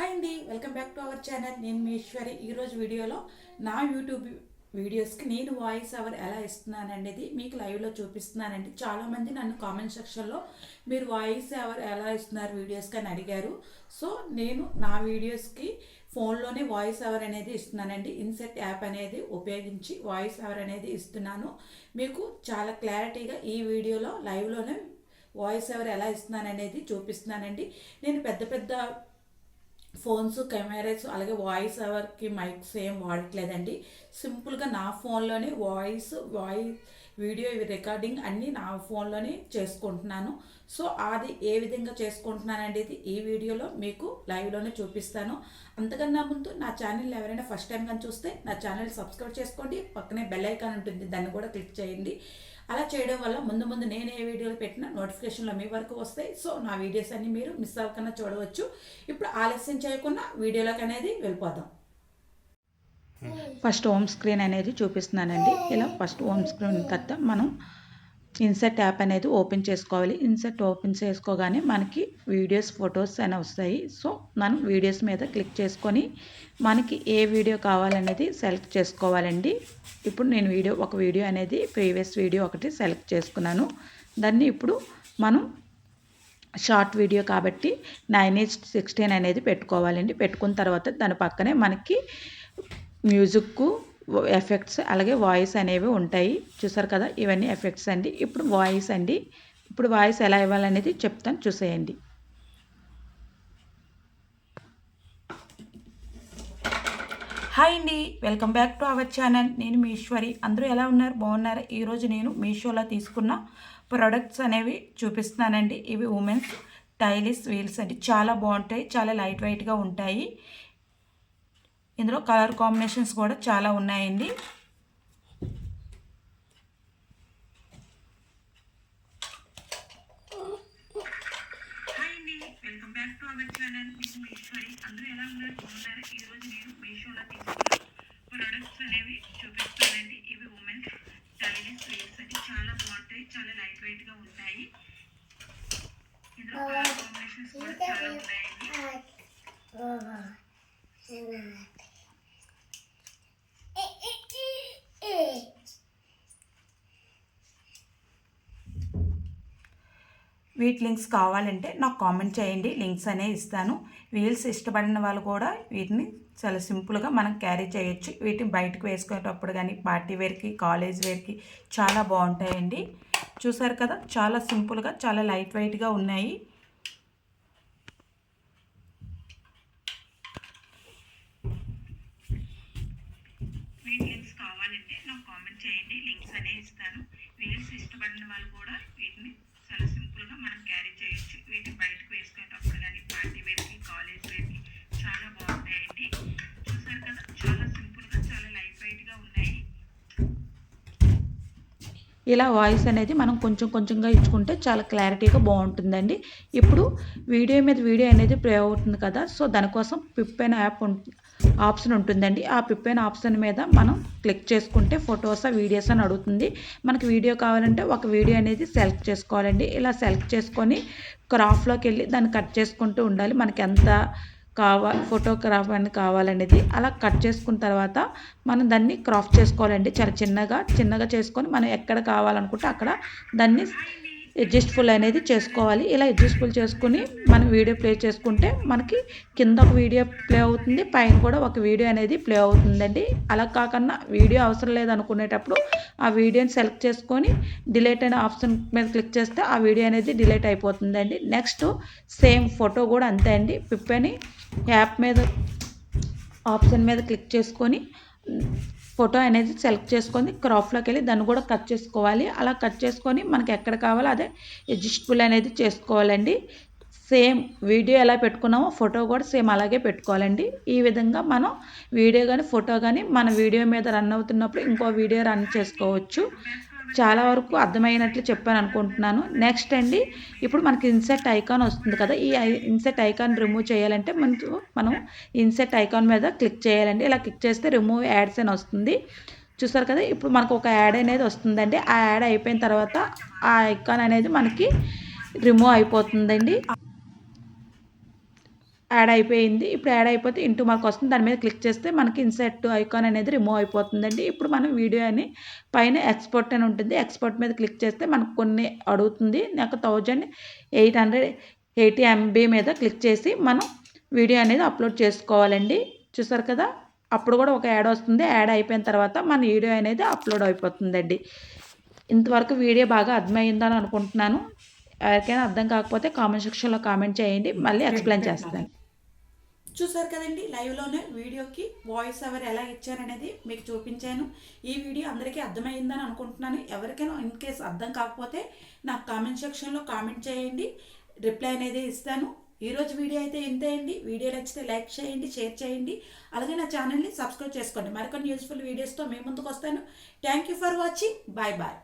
Hi అండి welcome back to our channel. నేను మీ ఈశ్వరి ఈరోజు వీడియోలో నా యూట్యూబ్ వీడియోస్కి నేను వాయిస్ ఓవర్ ఎలా ఇస్తున్నాను అనేది మీకు లైవ్లో చూపిస్తున్నానండి. చాలామంది నన్ను కామెంట్ సెక్షన్లో మీరు వాయిస్ ఓవర్ ఎలా ఇస్తున్నారు వీడియోస్కి అని అడిగారు. సో నేను నా వీడియోస్కి ఫోన్లోనే వాయిస్ ఓవర్ అనేది ఇస్తున్నానండి. ఇన్సెట్ యాప్ అనేది ఉపయోగించి వాయిస్ ఓవర్ అనేది ఇస్తున్నాను. మీకు చాలా క్లారిటీగా ఈ వీడియోలో లైవ్లోనే వాయిస్ ఎవరు ఎలా ఇస్తున్నాననేది చూపిస్తున్నానండి. నేను పెద్ద పెద్ద ఫోన్స్ కెమెరాస్ అలాగే వాయిస్ ఓవర్కి మైక్స్ ఏం వాడట్లేదండి. సింపుల్గా నా ఫోన్లోనే వాయిస్ వాయిస్ వీడియో రికార్డింగ్ అన్నీ నా ఫోన్లోనే చేసుకుంటున్నాను. సో అది ఏ విధంగా చేసుకుంటున్నాను అనేది ఈ వీడియోలో మీకు లైవ్లోనే చూపిస్తాను. అంతకన్నా ముందు నా ఛానల్ ఎవరైనా ఫస్ట్ టైం కానీ చూస్తే నా ఛానల్ సబ్స్క్రైబ్ చేసుకోండి. పక్కనే బెల్ ఐకాన్ ఉంటుంది దాన్ని కూడా క్లిక్ చేయండి. అలా చేయడం వల్ల ముందు ముందు నేను ఏ వీడియోలు పెట్టినా నోటిఫికేషన్లో మీ వరకు వస్తాయి. సో నా వీడియోస్ అన్ని మీరు మిస్ అవ్వకుండా చూడవచ్చు. ఇప్పుడు ఆలస్యం చేయకుండా వీడియోలోకి అనేది వెళ్ళిపోదాం. ఫస్ట్ హోమ్ స్క్రీన్ అనేది చూపిస్తున్నానండి. ఇలా ఫస్ట్ హోమ్ స్క్రీన్ తర్వాత మనం ఇన్సెట్ యాప్ అనేది ఓపెన్ చేసుకోవాలి. ఇన్సెట్ ఓపెన్ చేసుకోగానే మనకి వీడియోస్ ఫొటోస్ అని వస్తాయి. సో మనం వీడియోస్ మీద క్లిక్ చేసుకొని మనకి ఏ వీడియో కావాలనేది సెలెక్ట్ చేసుకోవాలండి. ఇప్పుడు నేను వీడియో ఒక వీడియో అనేది ప్రీవియస్ వీడియో ఒకటి సెలెక్ట్ చేసుకున్నాను. దాన్ని ఇప్పుడు మనం షార్ట్ వీడియో కాబట్టి నైన్ ఏజ్ సిక్స్టీన్ అనేది పెట్టుకోవాలండి. పెట్టుకున్న తర్వాత దాని పక్కనే మనకి మ్యూజిక్కు ఎఫెక్ట్స్ అలాగే వాయిస్ అనేవి ఉంటాయి. చూసారు కదా? ఇవన్నీ ఎఫెక్ట్స్ అండి. ఇప్పుడు వాయిస్ అండి. ఇప్పుడు వాయిస్ ఎలా ఇవ్వాలనేది చెప్తాను. చూసేయండి. హాయ్ అండి. Welcome back to our channel నేను మీ ఈశ్వరి అందరూ ఎలా ఉన్నారు? బాగున్నారా? ఈరోజు నేను మీషోలో తీసుకున్న ప్రొడక్ట్స్ అనేవి చూపిస్తున్నానండి. ఇవి ఉమెన్స్ టైలిస్ వీల్స్ అండి. చాలా బాగుంటాయి. చాలా లైట్ వెయిట్గా ఉంటాయి. ఇందులో కలర్ కాంబినేషన్స్ కూడా చాలా ఉన్నాయండి. హాయ్ అండి. Welcome back to our channel. నేను ఈశ్వరి. అందరూ ఎలా ఉన్నారు? బాగున్నారా? ఈ రోజు నేను మీషోలో తీసుకున్న ప్రొడక్ట్స్ అనేవి చూపిస్తానండి. ఇవి ఉమెన్స్ అని చాలా బాగుంటాయి. చాలా లైట్ వెయిట్గా ఉంటాయి. ఇందులో కలర్ కాంబినేషన్స్ కూడా చాలా ఉన్నాయండి. వీటి లింక్స్ కావాలంటే నాకు కామెంట్ చేయండి. లింక్స్ అనే ఇస్తాను. వీల్స్ ఇష్టపడిన వాళ్ళు కూడా వీటిని చాలా సింపుల్గా మనం క్యారీ చేయొచ్చు. వీటిని బయటకు వేసుకునేటప్పుడు కానీ పార్టీ వేర్కి కాలేజ్ వేర్కి చాలా బాగుంటాయండి. చూసారు కదా? చాలా సింపుల్గా చాలా లైట్ వెయిట్గా ఉన్నాయి. లింక్స్ కావాలంటే నాకు కామెంట్ చేయండి. లింక్స్ అనేవి ఇస్తాను. వీల్స్ ఇష్టపడిన వాళ్ళు కూడా వీటిని ఇలా వాయిస్ అనేది మనం కొంచెం కొంచెంగా ఇచ్చుకుంటే చాలా క్లారిటీగా బాగుంటుందండి. ఇప్పుడు వీడియో మీద వీడియో అనేది ప్లే అవుతుంది కదా సో దానికోసం పిప్ యాప్ ఆప్షన్ ఉంటుందండి. ఆ పిప్ అయిన ఆప్షన్ మీద మనం క్లిక్ చేసుకుంటే ఫొటోస్ వీడియోస్ అని అడుగుతుంది. మనకి వీడియో కావాలంటే ఒక వీడియో అనేది సెలెక్ట్ చేసుకోవాలండి. ఇలా సెలెక్ట్ చేసుకొని క్రాఫ్లోకి వెళ్ళి దాన్ని కట్ చేసుకుంటూ ఉండాలి. మనకి ఎంత కావాలి ఫోటోగ్రాఫ్ అని కావాలనేది అలా కట్ చేసుకున్న తర్వాత మనం దాన్ని క్రాఫ్ట్ చేసుకోవాలండి. చాలా చిన్నగా చిన్నగా చేసుకొని మనం ఎక్కడ కావాలనుకుంటే అక్కడ దాన్ని అడ్జస్ట్ఫుల్ అనేది చేసుకోవాలి. ఇలా అడ్జస్ట్ఫుల్ చేసుకుని మనం వీడియో ప్లే చేసుకుంటే మనకి కింద ఒక వీడియో ప్లే అవుతుంది. పైన కూడా ఒక వీడియో అనేది ప్లే అవుతుందండి. అలా కాకుండా వీడియో అవసరం లేదు అనుకునేటప్పుడు ఆ వీడియోని సెలెక్ట్ చేసుకొని డిలేట్ అనే ఆప్షన్ మీద క్లిక్ చేస్తే ఆ వీడియో అనేది డిలేట్ అయిపోతుందండి. నెక్స్ట్ సేమ్ ఫోటో కూడా అంతే అండి. పిప్ అని యాప్ మీద ఆప్షన్ మీద క్లిక్ చేసుకొని ఫోటో అనేది సెలెక్ట్ చేసుకొని క్రాప్లోకి వెళ్ళి దాన్ని కూడా కట్ చేసుకోవాలి. అలా కట్ చేసుకొని మనకి ఎక్కడ కావాలో అదే అడ్జస్టబుల్ అనేది చేసుకోవాలండి. సేమ్ వీడియో ఎలా పెట్టుకున్నామో ఫోటో కూడా సేమ్ అలాగే పెట్టుకోవాలండి. ఈ విధంగా మనం వీడియో కానీ ఫోటో కానీ మన వీడియో మీద రన్ అవుతున్నప్పుడు ఇంకో వీడియో రన్ చేసుకోవచ్చు. చాలా వరకు అర్థమైనట్లు చెప్పాను అనుకుంటున్నాను. నెక్స్ట్ అండి ఇప్పుడు మనకి ఇన్సెట్ ఐకాన్ వస్తుంది కదా ఈ ఇన్సెట్ ఐకాన్ రిమూవ్ చేయాలంటే మనకు మనం ఇన్సెట్ ఐకాన్ మీద క్లిక్ చేయాలండి. ఇలా క్లిక్ చేస్తే రిమూవ్ యాడ్స్ అని వస్తుంది. చూస్తారు కదా ఇప్పుడు మనకు ఒక యాడ్ అనేది వస్తుందండి. ఆ యాడ్ అయిపోయిన తర్వాత ఆ ఐకాన్ అనేది మనకి రిమూవ్ అయిపోతుందండి. యాడ్ అయిపోయింది. ఇప్పుడు యాడ్ అయిపోతే ఇంటూ మార్క్ వస్తుంది. దాని మీద క్లిక్ చేస్తే మనకి ఇన్సెట్ ఐకాన్ అనేది రిమూవ్ అయిపోతుందండి. ఇప్పుడు మనం వీడియో అని పైన ఎక్స్పోర్ట్ అని ఉంటుంది. ఎక్స్పోర్ట్ మీద క్లిక్ చేస్తే మనకు కొన్ని అడుగుతుంది. నాకు thousand eight hundred eighty MB మీద క్లిక్ చేసి మనం వీడియో అనేది అప్లోడ్ చేసుకోవాలండి. చూసారు కదా? అప్పుడు కూడా ఒక యాడ్ వస్తుంది. యాడ్ అయిపోయిన తర్వాత మన వీడియో అనేది అప్లోడ్ అయిపోతుందండి. ఇంతవరకు వీడియో బాగా అర్థమైందని అనుకుంటున్నాను. ఎవరికైనా అర్థం కాకపోతే కామెంట్ సెక్షన్లో కామెంట్ చేయండి. మళ్ళీ ఎక్స్ప్లెయిన్ చేస్తాను. చూసారు కదండి లైవ్లోనే వీడియోకి వాయిస్ ఓవర్ ఎలా ఇచ్చారనేది మీకు చూపించాను. ఈ వీడియో అందరికీ అర్థమైందని అనుకుంటున్నాను. ఎవరికైనా ఇన్ కేస్ అర్థం కాకపోతే నాకు కామెంట్ సెక్షన్లో కామెంట్ చేయండి. రిప్లై అనేది ఇస్తాను. ఈరోజు వీడియో అయితే ఇంతే అండి. వీడియో నచ్చితే లైక్ చేయండి షేర్ చేయండి. అలాగే నా ఛానల్ని సబ్స్క్రైబ్ చేసుకోండి. మరికొన్ని యూస్ఫుల్ వీడియోస్తో మేము ముందుకు వస్తాను. Thank you for watching bye bye